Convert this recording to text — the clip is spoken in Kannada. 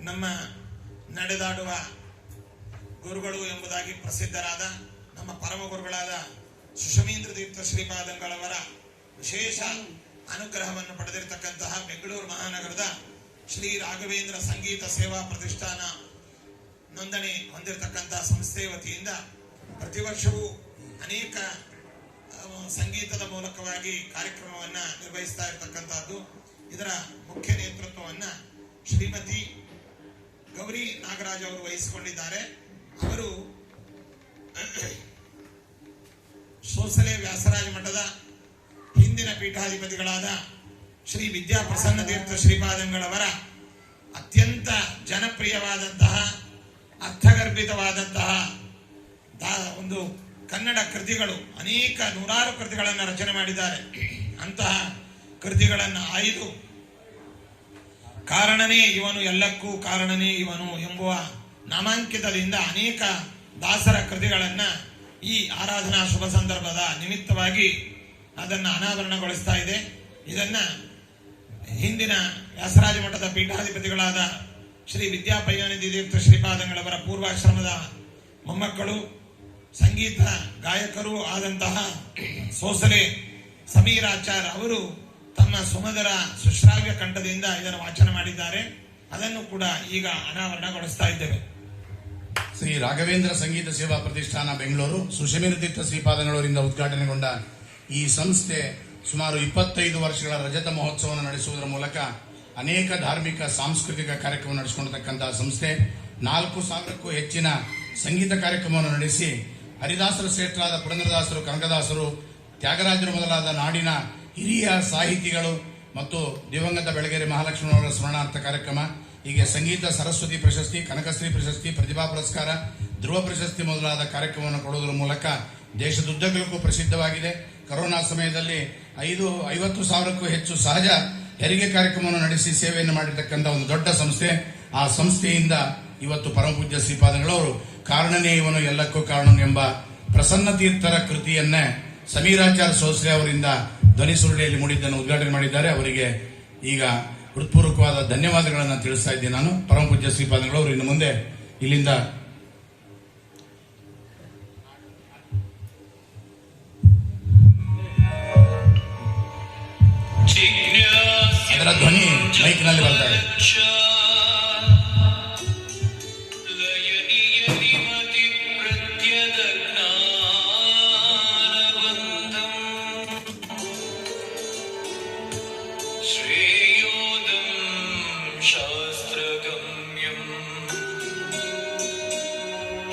ನಮ್ಮ ನಡೆದಾಡುವ ಗುರುಗಳು ಎಂಬುದಾಗಿ ಪ್ರಸಿದ್ಧರಾದ ನಮ್ಮ ಪರಮ ಗುರುಗಳಾದ ಸುಷಮೀಂದ್ರ ತೀರ್ಥ ಶ್ರೀಪಾದಂಗಳವರ ವಿಶೇಷ ಅನುಗ್ರಹವನ್ನು ಪಡೆದಿರತಕ್ಕಂತಹ ಬೆಂಗಳೂರು ಮಹಾನಗರದ ಶ್ರೀ ರಾಘವೇಂದ್ರ ಸಂಗೀತ ಸೇವಾ ಪ್ರತಿಷ್ಠಾನ ನೋಂದಣಿ ಹೊಂದಿರತಕ್ಕಂತಹ ಸಂಸ್ಥೆ ವತಿಯಿಂದ ಪ್ರತಿ ವರ್ಷವೂ ಅನೇಕ ಸಂಗೀತದ ಮೂಲಕವಾಗಿ ಕಾರ್ಯಕ್ರಮವನ್ನು ನಿರ್ವಹಿಸ್ತಾ ಇರತಕ್ಕಂತಹದ್ದು ಇದರ ಮುಖ್ಯ ನೇತೃತ್ವವನ್ನು ಶ್ರೀಮತಿ ಗೌರಿ ನಾಗರಾಜ್ ಅವರು ವಹಿಸಿಕೊಂಡಿದ್ದಾರೆ. ಅವರು, ಸೋಸಲೆ ವ್ಯಾಸರಾಜ ಮಠದ ಹಿಂದಿನ ಪೀಠಾಧಿಪತಿಗಳಾದ ಶ್ರೀ ವಿದ್ಯಾಪ್ರಸನ್ನ ತೀರ್ಥ ಶ್ರೀಪಾದಂಗಳವರ ಅತ್ಯಂತ ಜನಪ್ರಿಯವಾದಂತಹ, ಅರ್ಥಗರ್ಭಿತವಾದಂತಹ ಒಂದು ಕನ್ನಡ ಕೃತಿಗಳು, ಅನೇಕ ನೂರಾರು ಕೃತಿಗಳನ್ನು ರಚನೆ ಮಾಡಿದ್ದಾರೆ. ಅಂತಹ ಕೃತಿಗಳನ್ನು ಆಯ್ದು ಕಾರಣನೇ ಇವನು ಎಲ್ಲಕ್ಕೂ ಕಾರಣನೇ ಇವನು ಎಂಬುವ ನಾಮಾಂಕಿತದಿಂದ ಅನೇಕ ದಾಸರ ಕೃತಿಗಳನ್ನು ಈ ಆರಾಧನಾ ಶುಭ ಸಂದರ್ಭದ ನಿಮಿತ್ತವಾಗಿ ಅದನ್ನ ಅನಾವರಣಗೊಳಿಸ್ತಾ ಇದೆ. ಇದನ್ನ ಹಿಂದಿನ ವ್ಯಾಸರಾಜ ಮಠದ ಪೀಠಾಧಿಪತಿಗಳಾದ ಶ್ರೀ ವಿದ್ಯಾಪಯ್ಯನಿಧಿ ತೀರ್ಥ ಶ್ರೀಪಾದಂಗಳವರ ಪೂರ್ವಾಶ್ರಮದ ಮೊಮ್ಮಕ್ಕಳು, ಸಂಗೀತ ಗಾಯಕರು ಆದಂತಹ ಸೋಸಲೆ ಸಮೀರಾಚಾರ್ ಅವರು ತಮ್ಮ ಸುಮಧುರ ಸುಶ್ರಾವ್ಯ ಕಂಠದಿಂದ ಇದನ್ನು ವಾಚನ ಮಾಡಿದ್ದಾರೆ. ಅದನ್ನು ಕೂಡ ಈಗ ಅನಾವರಣಗೊಳಿಸ್ತಾ ಇದ್ದೇವೆ. ಶ್ರೀ ರಾಘವೇಂದ್ರ ಸಂಗೀತ ಸೇವಾ ಪ್ರತಿಷ್ಠಾನ ಬೆಂಗಳೂರು ಸುಶಮೀರ ತೀರ್ಥ ಶ್ರೀಪಾದಂಗಳವರಿಂದ ಉದ್ಘಾಟನೆಗೊಂಡ ಈ ಸಂಸ್ಥೆ ಸುಮಾರು ಇಪ್ಪತ್ತೈದು ವರ್ಷಗಳ ರಜತ ಮಹೋತ್ಸವವನ್ನು ನಡೆಸುವುದರ ಮೂಲಕ ಅನೇಕ ಧಾರ್ಮಿಕ, ಸಾಂಸ್ಕೃತಿಕ ಕಾರ್ಯಕ್ರಮ ನಡೆಸಿಕೊಂಡಿರ್ತಕ್ಕಂತಹ ಸಂಸ್ಥೆ. ನಾಲ್ಕು ಸಾವಿರಕ್ಕೂ ಹೆಚ್ಚಿನ ಸಂಗೀತ ಕಾರ್ಯಕ್ರಮವನ್ನು ನಡೆಸಿ ಹರಿದಾಸರ ಶ್ರೇಷ್ಠರಾದ ಪುರಂದ್ರದಾಸರು, ಕನಕದಾಸರು, ತ್ಯಾಗರಾಜರು ಮೊದಲಾದ ನಾಡಿನ ಹಿರಿಯ ಸಾಹಿತಿಗಳು ಮತ್ತು ದಿವಂಗತ ಬೆಳಗೆರೆ ಮಹಾಲಕ್ಷ್ಮಣವರ ಸ್ಮರಣಾರ್ಥ ಕಾರ್ಯಕ್ರಮ, ಹೀಗೆ ಸಂಗೀತ, ಸರಸ್ವತಿ ಪ್ರಶಸ್ತಿ, ಕನಕಶ್ರೀ ಪ್ರಶಸ್ತಿ, ಪ್ರತಿಭಾ ಪುರಸ್ಕಾರ, ಧ್ರುವ ಪ್ರಶಸ್ತಿ ಮೊದಲಾದ ಕಾರ್ಯಕ್ರಮವನ್ನು ಕೊಡುವುದರ ಮೂಲಕ ದೇಶದುದ್ದಗಲಕ್ಕೂ ಪ್ರಸಿದ್ಧವಾಗಿದೆ. ಕೊರೋನಾ ಸಮಯದಲ್ಲಿ ಐದು, ಐವತ್ತು ಸಾವಿರಕ್ಕೂ ಹೆಚ್ಚು ಸಹಜ ಹೆರಿಗೆ ಕಾರ್ಯಕ್ರಮವನ್ನು ನಡೆಸಿ ಸೇವೆಯನ್ನು ಮಾಡಿರ್ತಕ್ಕಂಥ ಒಂದು ದೊಡ್ಡ ಸಂಸ್ಥೆ. ಆ ಸಂಸ್ಥೆಯಿಂದ ಇವತ್ತು ಪರಮಪೂಜ್ಯ ಶ್ರೀಪಾದಗಳವರು ಕಾರಣನೇ ಇವನು ಎಲ್ಲಕ್ಕೂ ಕಾರಣನು ಎಂಬ ಪ್ರಸನ್ನ ತೀರ್ಥರ ಕೃತಿಯನ್ನೇ ಸಮೀರಾಚಾರ್ಯ ಸೋಸ್ರೆ ಅವರಿಂದ ಧ್ವನಿ ಸುರುಳಿಯಲ್ಲಿ ಮೂಡಿದ್ದನ್ನು ಉದ್ಘಾಟನೆ ಮಾಡಿದ್ದಾರೆ. ಅವರಿಗೆ ಈಗ ಹೃತ್ಪೂರ್ವಕವಾದ ಧನ್ಯವಾದಗಳನ್ನು ತಿಳಿಸ್ತಾ ಇದ್ದೀನಿ ನಾನು. ಪರಮ ಪೂಜ್ಯ ಶ್ರೀಪಾದಗಳು ಅವರು ಇನ್ನು ಮುಂದೆ ಇಲ್ಲಿಂದ ಅದರ ಧ್ವನಿ ಮೈಕ್ನಲ್ಲಿ ಬರ್ತಾ